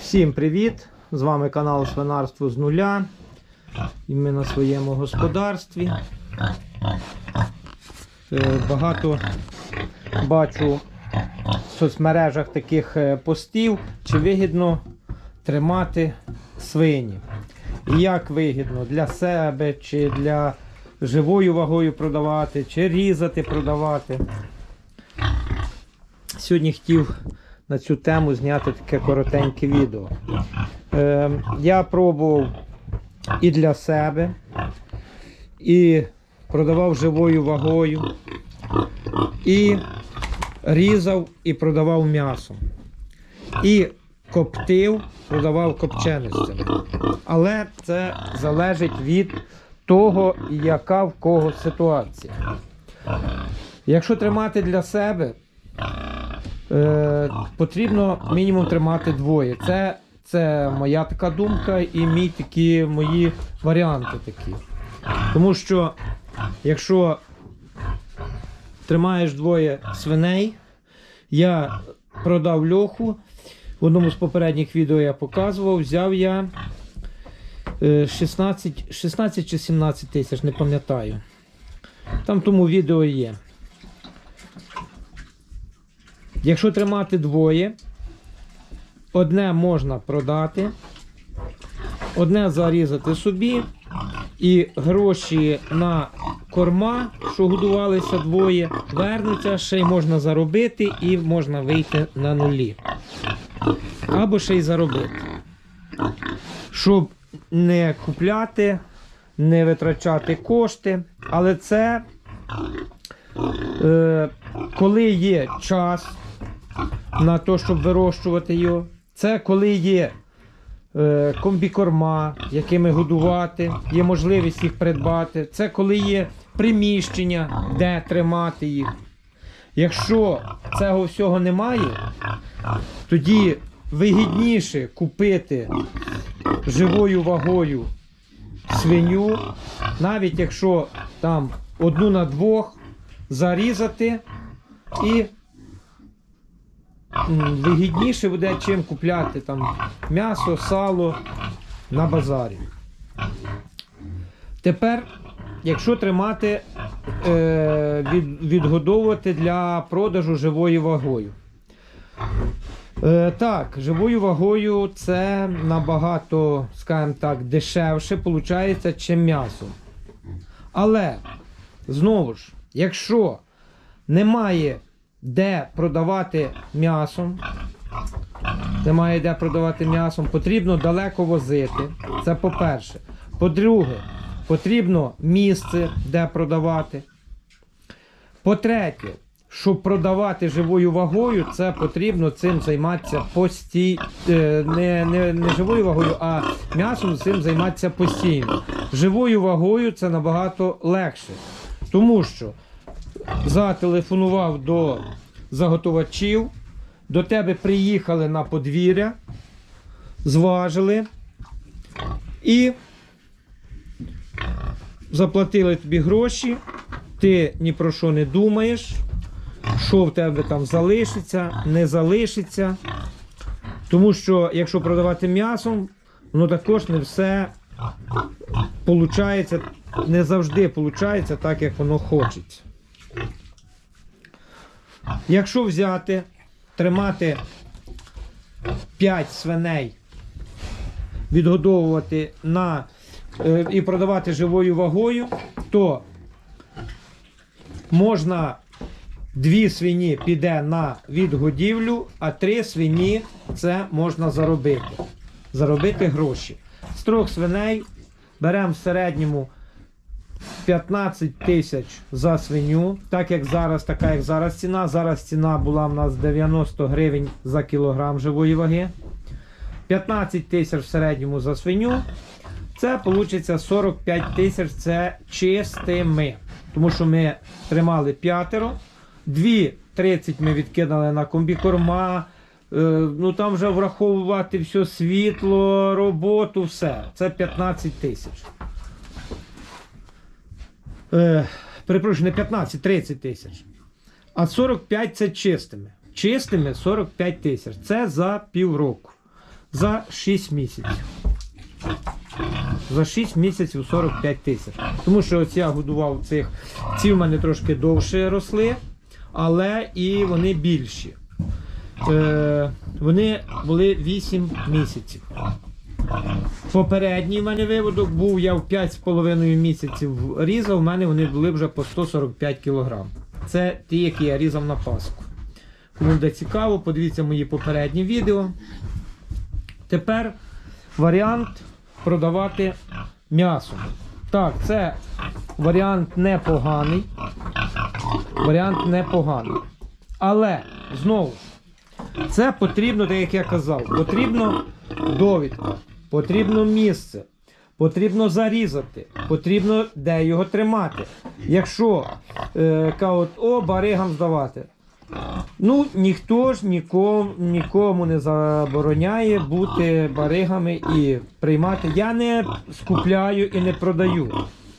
Всім привіт! З вами канал Свинарство з нуля. І ми на своєму господарстві. Е, Багато бачу в соцмережах таких е, постів, чи вигідно тримати свині. Як вигідно для себе, чи для живою вагою продавати, чи різати, продавати. Сьогодні хотів на цю тему зняти таке коротеньке відео. Е, я пробував і для себе, і продавав живою вагою, і різав і продавав м'ясо. І коптив, продавав копченостями. Але це залежить від того, яка в кого ситуація. Якщо тримати для себе, е, потрібно мінімум тримати двоє. Це, це моя така думка і мій такі, мої варіанти такі. Тому що якщо тримаєш двоє свиней, я продав льоху. В одному з попередніх відео я показував, взяв я е, 16, 16 чи 17 тисяч, не пам'ятаю. Там тому відео є. Якщо тримати двоє, одне можна продати, одне зарізати собі, і гроші на корма, що годувалися двоє, вернуться, ще й можна заробити і можна вийти на нулі. Або ще й заробити. Щоб не купляти, не витрачати кошти, але це е, коли є час на те, щоб вирощувати його, це коли є е, комбікорма, якими годувати, є можливість їх придбати. Це коли є приміщення, де тримати їх. Якщо цього всього немає, тоді вигідніше купити живою вагою свиню, навіть якщо там одну на двох зарізати і вигідніше буде, чим купляти там м'ясо, сало на базарі. Тепер, якщо тримати, е, від, відгодовувати для продажу живою вагою. Е, так, живою вагою це набагато, скажімо так, дешевше виходить, чим м'ясо. Але, знову ж, якщо немає де продавати м'ясом, немає де продавати м'ясом, потрібно далеко возити. Це по-перше. По-друге, потрібно місце, де продавати. По-третє, щоб продавати живою вагою, це потрібно цим займатися постій... е, не, не, не живою вагою, а м'ясом цим займатися постійно. Живою вагою це набагато легше. Тому що зателефонував до заготовачів, до тебе приїхали на подвір'я, зважили і заплатили тобі гроші, ти ні про що не думаєш, що в тебе там залишиться, не залишиться. Тому що якщо продавати м'ясом, воно також не все получається, не завжди виходить так, як воно хочеться. Якщо взяти, тримати 5 свиней, відгодовувати на, е, і продавати живою вагою, то можна дві свині піде на відгодівлю, а три свині це можна заробити. Заробити гроші. З трьох свиней беремо в середньому 15 тисяч за свиню, так як зараз, така як зараз ціна. Зараз ціна була в нас 90 гривень за кілограм живої ваги. 15 тисяч в середньому за свиню. Це вийде 45 тисяч це чистими. Тому що ми тримали п'ятеро. Дві 30 ми відкинули на комбікорма. Е, ну там вже враховувати все світло, роботу, все. Це 15 тисяч. Е, перепрошую, не 15, 30 тисяч. А 45 це чистими. чистими 45 тисяч. Це за півроку. За 6 місяців. За 6 місяців 45 тисяч. Тому що ось я годував цих. Ці в мене трошки довше росли, але і вони більші. Е, вони були 8 місяців. Попередній в мене виводок був, я в 5,5 місяців різав, в мене вони були вже по 145 кг. Це ті, які я різав на Пасху. Кому буде цікаво, подивіться мої попередні відео. Тепер варіант продавати м'ясо. Так, це варіант непоганий. Варіант непоганий. Але знову це потрібно, так як я казав, потрібно довідка, потрібно місце, потрібно зарізати, потрібно де його тримати. Якщо е, кажуть, о, баригам здавати. Ну, ніхто ж нікому, нікому не забороняє бути баригами і приймати. Я не скупляю і не продаю.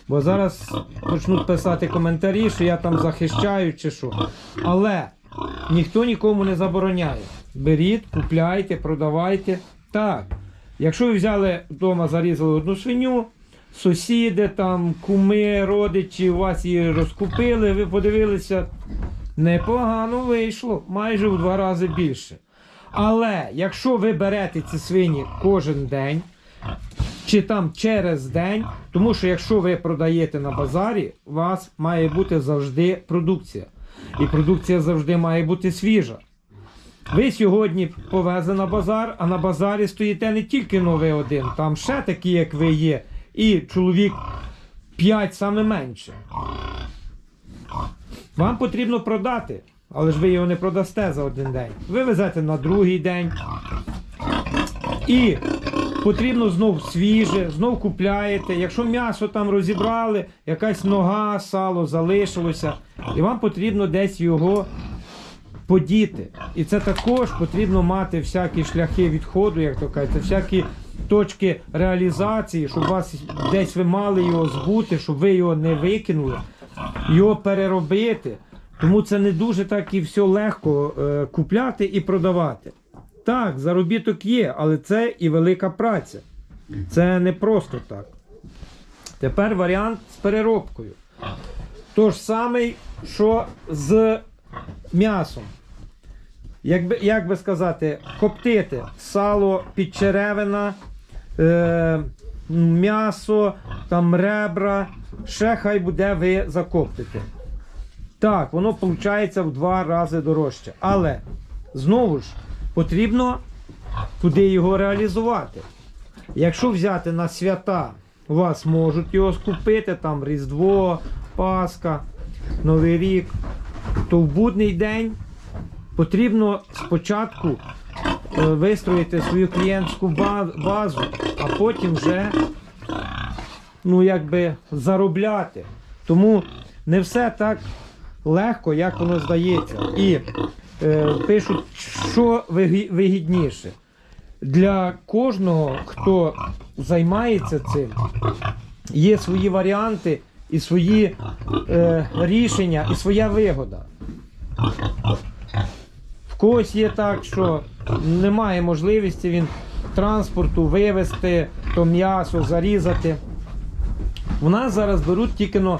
Бо зараз почнуть писати коментарі, що я там захищаю чи що. Але ніхто нікому не забороняє. Беріть, купляйте, продавайте. Так. Якщо ви взяли вдома, зарізали одну свиню, сусіди, там, куми, родичі, у вас її розкупили, ви подивилися, непогано вийшло, майже в два рази більше. Але якщо ви берете ці свині кожен день, чи там через день, тому що якщо ви продаєте на базарі, у вас має бути завжди продукція. І продукція завжди має бути свіжа. Ви сьогодні повезли на базар, а на базарі стоїте не тільки новий один, там ще такі, як ви є, і чоловік 5 саме менше. Вам потрібно продати, але ж ви його не продасте за один день. Ви везете на другий день. І потрібно знов свіже, знов купляєте. Якщо м'ясо там розібрали, якась нога, сало залишилося, і вам потрібно десь його подіти. І це також потрібно мати всякі шляхи відходу, як то кажуть, всякі точки реалізації, щоб вас десь ви мали його збути, щоб ви його не викинули, його переробити. Тому це не дуже так і все легко е, купляти і продавати. Так, заробіток є, але це і велика праця. Це не просто так. Тепер варіант з переробкою. Тож самий, що з м'ясом. Як би, як би сказати, коптити сало, підчеревина, е, м'ясо, там ребра, ще хай буде ви закоптите. Так, воно виходить в два рази дорожче. Але знову ж потрібно куди його реалізувати. Якщо взяти на свята, у вас можуть його скупити, там Різдво, Пасха, Новий рік, то в будний день потрібно спочатку е, вистроїти свою клієнтську базу, а потім вже ну, якби заробляти. Тому не все так легко, як воно здається. І е, пишуть, що вигідніше. Для кожного, хто займається цим, є свої варіанти і свої е, рішення, і своя вигода. Когось є так, що немає можливості він транспорту вивезти, то м'ясо зарізати. У нас зараз беруть тільки но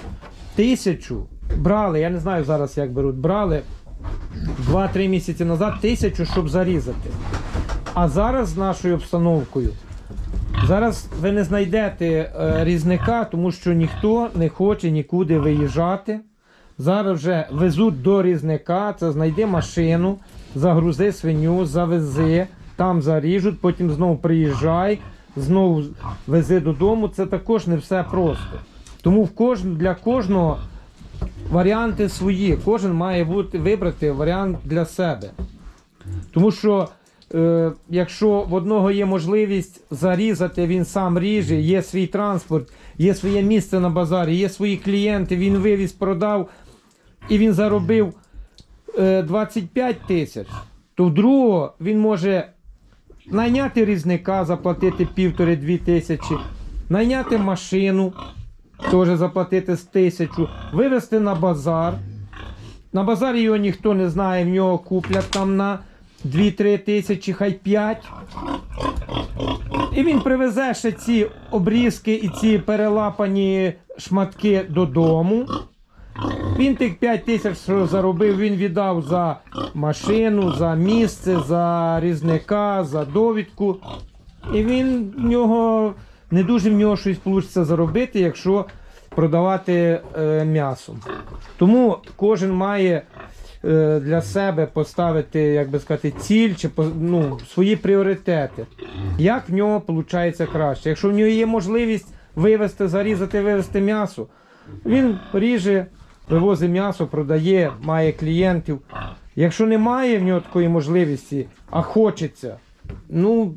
тисячу. Брали, я не знаю зараз, як беруть, брали 2-3 місяці назад тисячу, щоб зарізати. А зараз з нашою обстановкою, зараз ви не знайдете е, різника, тому що ніхто не хоче нікуди виїжджати. Зараз вже везуть до різника, це знайди машину, загрузи свиню, завези, там заріжуть, потім знову приїжджай, знову вези додому. Це також не все просто. Тому в кож... для кожного варіанти свої. Кожен має бути вибрати варіант для себе. Тому що е, якщо в одного є можливість зарізати, він сам ріже, є свій транспорт, є своє місце на базарі, є свої клієнти, він вивіз, продав і він заробив 25 тисяч, то в другого він може найняти різника, заплатити півтори-дві тисячі, найняти машину, теж заплатити з тисячу, вивезти на базар. На базарі його ніхто не знає, в нього куплять там на 2-3 тисячі, хай 5. І він привезе ще ці обрізки і ці перелапані шматки додому. Він тих 5 тисяч, що заробив, він віддав за машину, за місце, за різника, за довідку. І він в нього не дуже в нього щось вийде заробити, якщо продавати е, м'ясо. Тому кожен має е, для себе поставити, як би сказати, ціль чи ну, свої пріоритети. Як в нього виходить краще? Якщо в нього є можливість вивезти, зарізати, вивезти м'ясо, він ріже, вивозить м'ясо, продає, має клієнтів. Якщо немає в нього такої можливості, а хочеться, ну,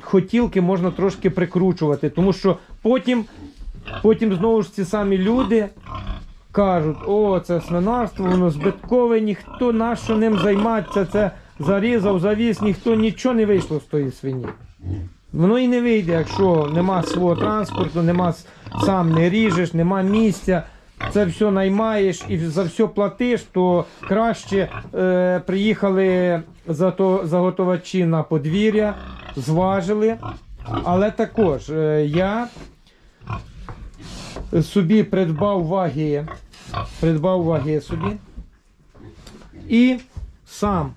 хотілки можна трошки прикручувати, тому що потім, потім знову ж ці самі люди кажуть, о, це свинарство, воно збиткове, ніхто нащо ним займатися, це зарізав, завіз, ніхто нічого не вийшло з тої свині. Воно і не вийде, якщо нема свого транспорту, нема сам не ріжеш, нема місця. Це все наймаєш і за все платиш, то краще е, приїхали зато, заготовачі на подвір'я, зважили. Але також е, я собі придбав ваги, придбав ваги собі і сам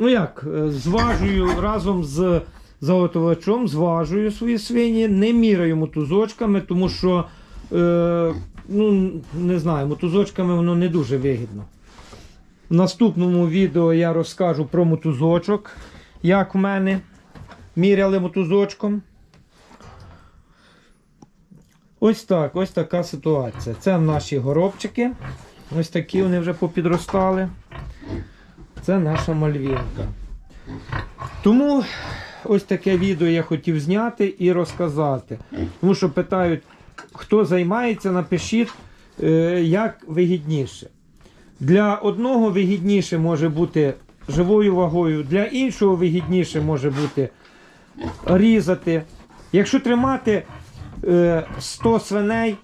ну як, е, зважую разом з заготовачом, зважую свої свині, не міряю мотузочками, тому що, е, ну, не знаю, мотузочками воно не дуже вигідно. В наступному відео я розкажу про мотузочок, як в мене міряли мотузочком. Ось так, ось така ситуація. Це наші горобчики. Ось такі вони вже попідростали. Це наша мальвінка. Тому ось таке відео я хотів зняти і розказати. Тому що питають, хто займається, напишіть, е, як вигідніше. Для одного вигідніше може бути живою вагою, для іншого вигідніше може бути різати. Якщо тримати е, 100 свиней,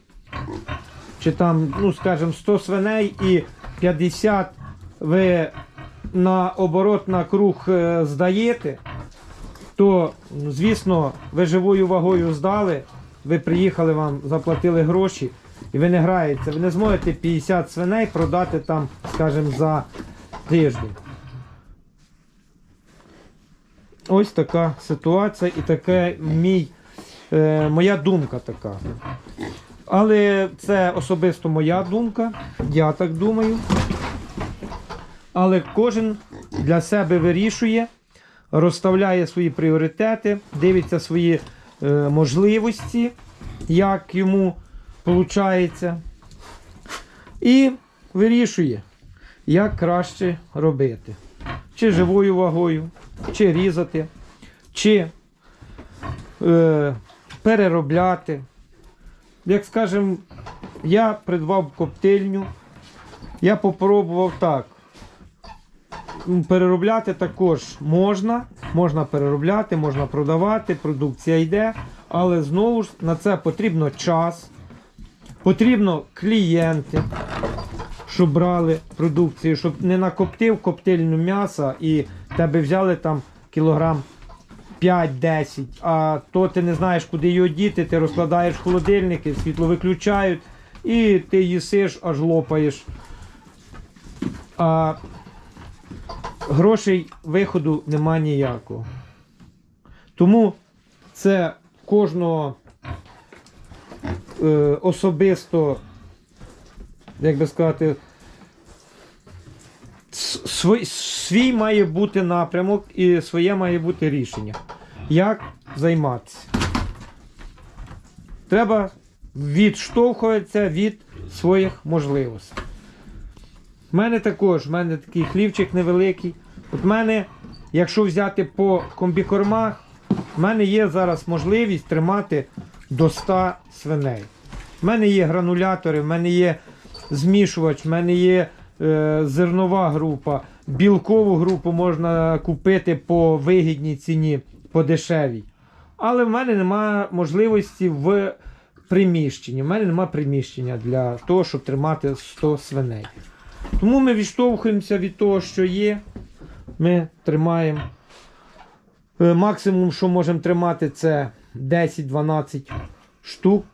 чи там, ну скажімо, 100 свиней і 50 ви на оборот на круг е, здаєте, то, звісно, ви живою вагою здали, ви приїхали, вам заплатили гроші, і ви не граєте. Ви не зможете 50 свиней продати там, скажімо, за тиждень. Ось така ситуація і таке мій, е, моя думка така. Але це особисто моя думка, я так думаю. Але кожен для себе вирішує, розставляє свої пріоритети, дивиться свої можливості, як йому виходить, і вирішує, як краще робити. Чи живою вагою, чи різати, чи е, переробляти. Як скажемо, я придбав коптильню, я попробував так. Переробляти також можна, можна переробляти, можна продавати, продукція йде, але знову ж на це потрібно час, потрібно клієнти, щоб брали продукцію, щоб не накоптив коптильну м'яса і тебе взяли там кілограм 5-10, а то ти не знаєш, куди його діти, ти розкладаєш холодильники, світло виключають, і ти їсиш, аж лопаєш. А грошей виходу нема ніякого. Тому це кожного е, особисто, як би сказати, свій, свій має бути напрямок і своє має бути рішення. Як займатися? Треба відштовхуватися від своїх можливостей. У мене також, в мене такий хлівчик невеликий. От в мене, якщо взяти по комбікормах, в мене є зараз можливість тримати до 100 свиней. У мене є гранулятори, в мене є змішувач, в мене є е, зернова група, білкову групу можна купити по вигідній ціні, по дешевій. Але в мене немає можливості в приміщенні. В мене немає приміщення для того, щоб тримати 100 свиней. Тому ми відштовхуємося від того, що є. Ми тримаємо. Е, Максимум, що можемо тримати, це 10-12 штук.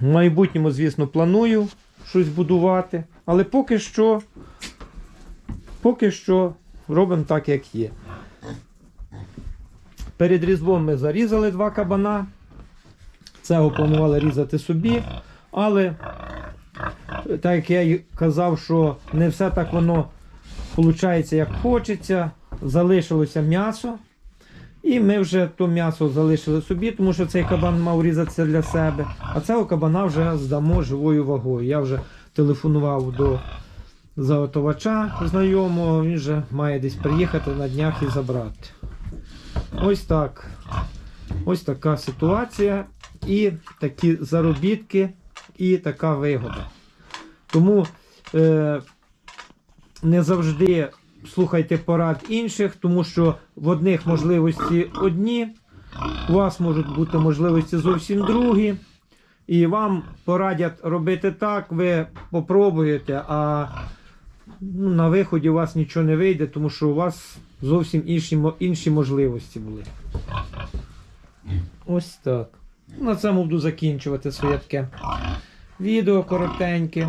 В майбутньому, звісно, планую щось будувати, але поки що, поки що робимо так, як є. Перед Різдвом ми зарізали два кабана. Цього планували різати собі, але так як я й казав, що не все так воно виходить, як хочеться. Залишилося м'ясо. І ми вже то м'ясо залишили собі, тому що цей кабан мав різатися для себе. А цього кабана вже здамо живою вагою. Я вже телефонував до заготовача знайомого, він вже має десь приїхати на днях і забрати. Ось так. Ось така ситуація. І такі заробітки, і така вигода. Тому е, не завжди слухайте порад інших, тому що в одних можливості одні, у вас можуть бути можливості зовсім другі. І вам порадять робити так, ви попробуєте, а ну, на виході у вас нічого не вийде, тому що у вас зовсім інші, інші можливості були. Ось так. На цьому буду закінчувати своє таке відео коротеньке.